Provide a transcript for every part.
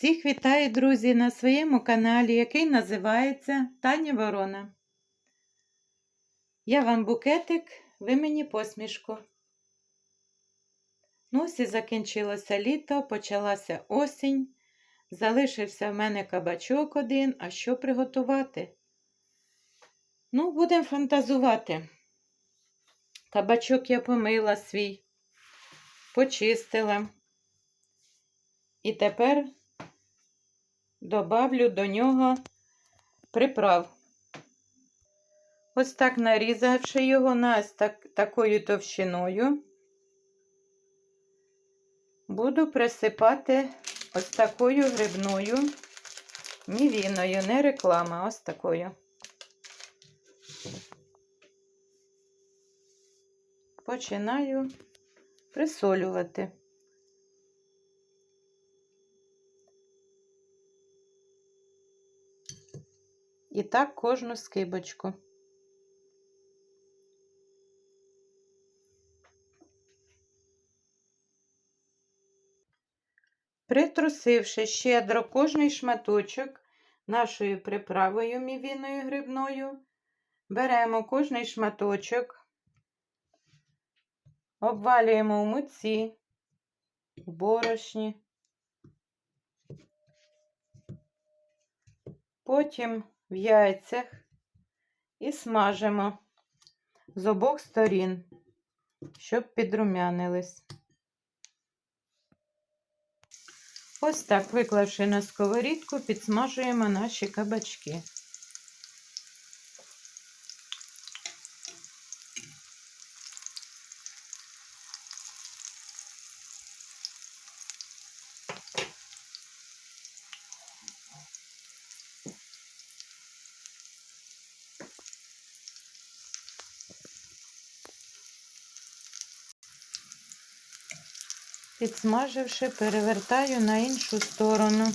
Всіх вітаю, друзі, на своєму каналі, який називається Таня Ворона. Я вам букетик, ви мені посмішку. Ну, ось і закінчилося літо, почалася осінь. Залишився в мене кабачок один, а що приготувати? Ну, будемо фантазувати. Кабачок я помила свій, почистила. І тепер добавлю до нього приправ. Ось так нарізавши його на так, такою товщиною, буду присипати ось такою грибною мівіною, не реклама, ось такою. Починаю присолювати. І так кожну скибочку. Притрусивши щедро кожний шматочок нашою приправою мівіною грибною, беремо кожний шматочок, обвалюємо в муці, в борошні, потім в яйцях і смажимо з обох сторін, щоб підрумянились. Ось так, виклавши на сковорідку, підсмажуємо наші кабачки. Підсмаживши, перевертаю на іншу сторону.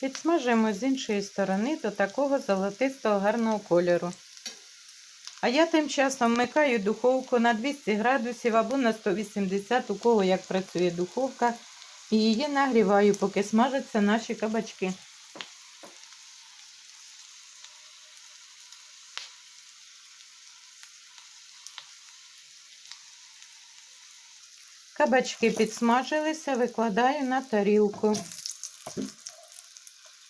Підсмажуємо з іншої сторони до такого золотистого гарного кольору. А я тим часом вмикаю духовку на 200 градусів або на 180, у кого як працює духовка, і її нагріваю, поки смажаться наші кабачки. Кабачки підсмажилися, викладаю на тарілку.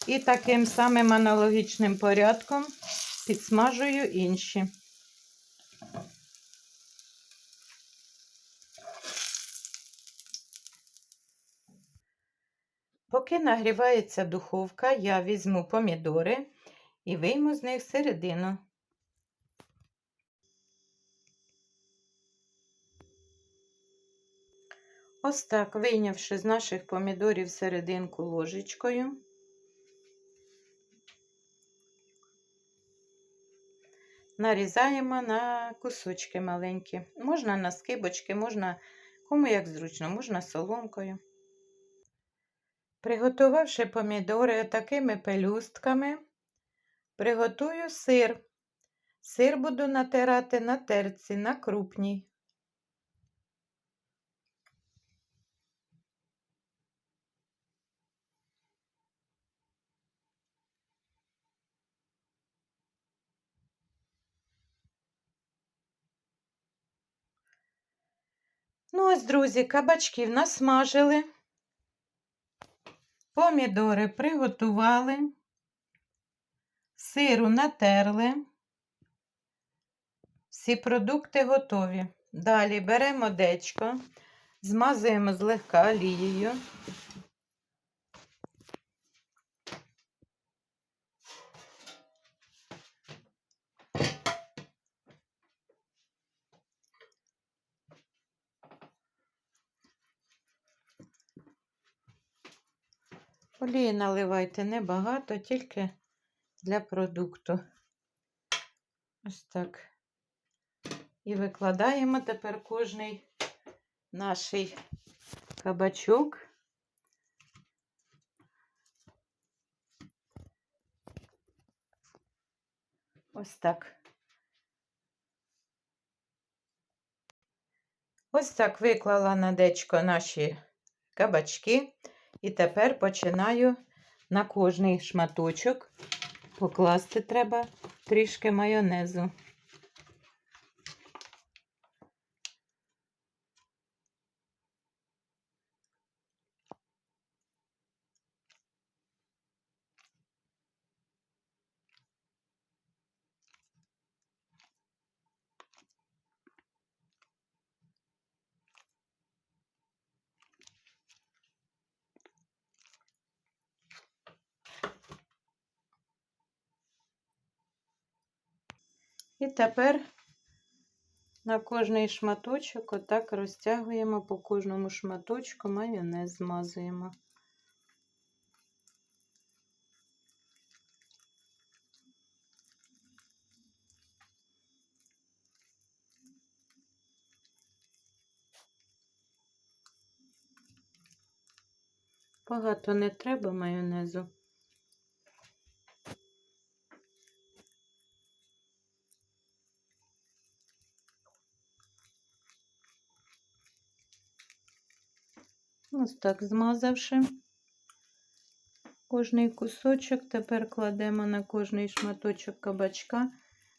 І таким самим аналогічним порядком підсмажую інші. Поки нагрівається духовка, я візьму помідори і вийму з них середину. Ось так, вийнявши з наших помідорів серединку ложечкою. Нарізаємо на кусочки маленькі. Можна на скибочки, можна кому як зручно, можна соломкою. Приготувавши помідори такими пелюстками, приготую сир. Сир буду натирати на терці, на крупній. Ну, ось, друзі, кабачків насмажили, помідори приготували, сиру натерли. Всі продукти готові. Далі беремо дечко, змазуємо злегка олією. Олії наливайте небагато, тільки для продукту. Ось так. І викладаємо тепер кожний наш кабачок. Ось так. Ось так виклала на дечко наші кабачки. І тепер починаю на кожний шматочок покласти треба трішки майонезу. І тепер на кожний шматочок отак розтягуємо по кожному шматочку майонез змазуємо. Багато не треба майонезу. Ось так змазавши кожний кусочок, тепер кладемо на кожний шматочок кабачка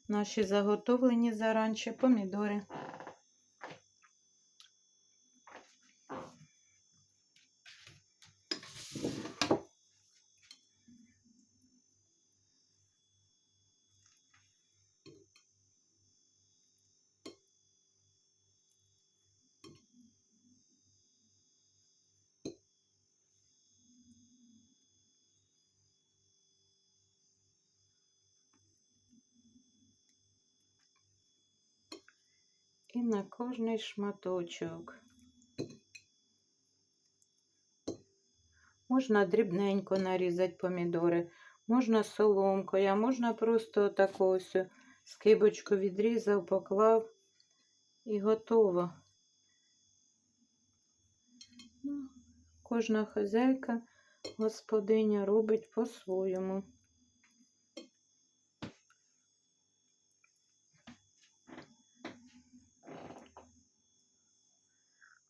наші заготовлені заранче помідори. І на кожний шматочок. Можна дрібненько нарізати помідори, можна соломкою, а можна просто таку ось скибочку відрізав, поклав і готово. Кожна хазяйка, господиня робить по-своєму.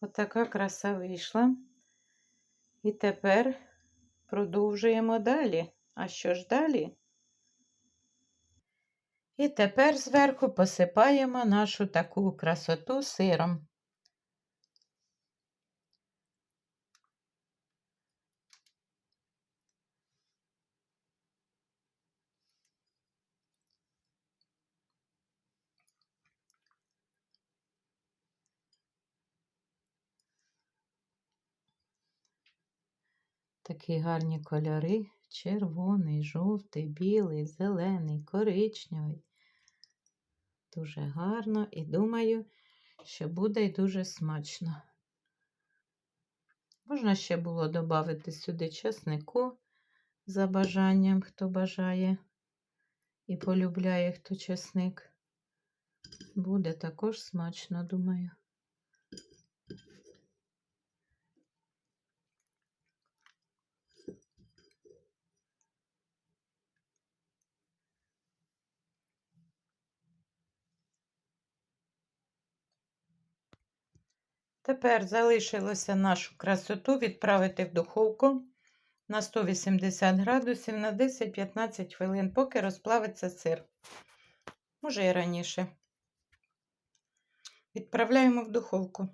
Отака краса вийшла. І тепер продовжуємо далі. А що ж далі? І тепер зверху посипаємо нашу таку красоту сиром. Такі гарні кольори: червоний, жовтий, білий, зелений, коричневий. Дуже гарно і думаю, що буде й дуже смачно. Можна ще було додати сюди чеснику за бажанням, хто бажає і полюбляє хто чесник. Буде також смачно, думаю. Тепер залишилося нашу красоту відправити в духовку на 180 градусів на 10-15 хвилин, поки розплавиться сир. Може і раніше. Відправляємо в духовку.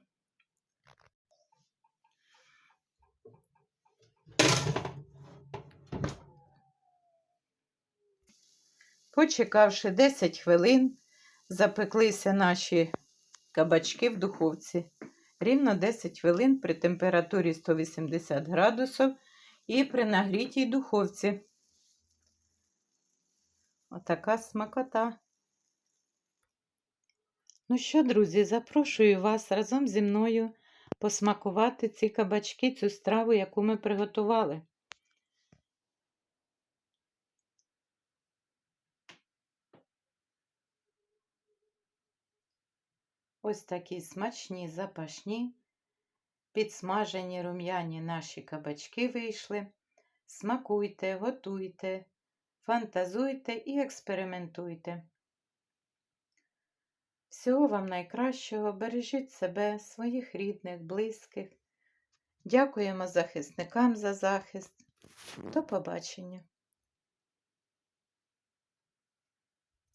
Почекавши 10 хвилин, запеклися наші кабачки в духовці. Рівно 10 хвилин при температурі 180 градусів і при нагрітій духовці. Отака смакота. Ну що, друзі, запрошую вас разом зі мною посмакувати ці кабачки, цю страву, яку ми приготували. Ось такі смачні, запашні, підсмажені рум'яні наші кабачки вийшли. Смакуйте, готуйте, фантазуйте і експериментуйте. Всього вам найкращого, бережіть себе, своїх рідних, близьких. Дякуємо захисникам за захист. До побачення!